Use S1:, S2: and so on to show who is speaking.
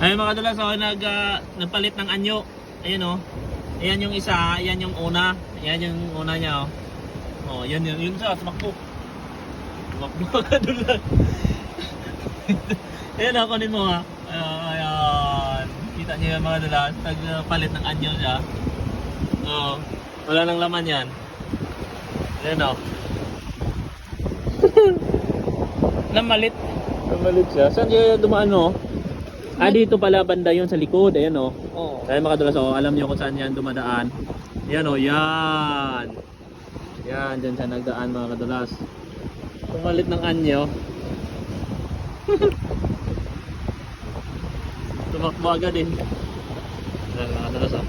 S1: Ayun mga kadulas, oh, nag, ah, nagpalit ng anyo. Ayun oh. Ayan yung isa, ayan yung una. Ayan yung una niya oh. Oh, yan yun, yun sa tumakbo. Tumakbo mga kadulas. ayan oh, kunin mo ha. Ayan, ayan. Kita niyo yung mga kadulas, nagpalit ng anyo siya. Oh, wala nang laman yan. Ayan oh. Namalit. Namalit siya. Saan siya dumaan no? Ah, dito pala banda yun sa likod. Ayan o.
S2: Oo.
S1: Kaya mga kadulas, oh, alam niyo kung saan yan dumadaan. Yan o, yan. Yan, dyan siya nagdaan mga kadulas. Tumalit ng anyo. Tumakbo agad eh. Yan mga kadulas oh.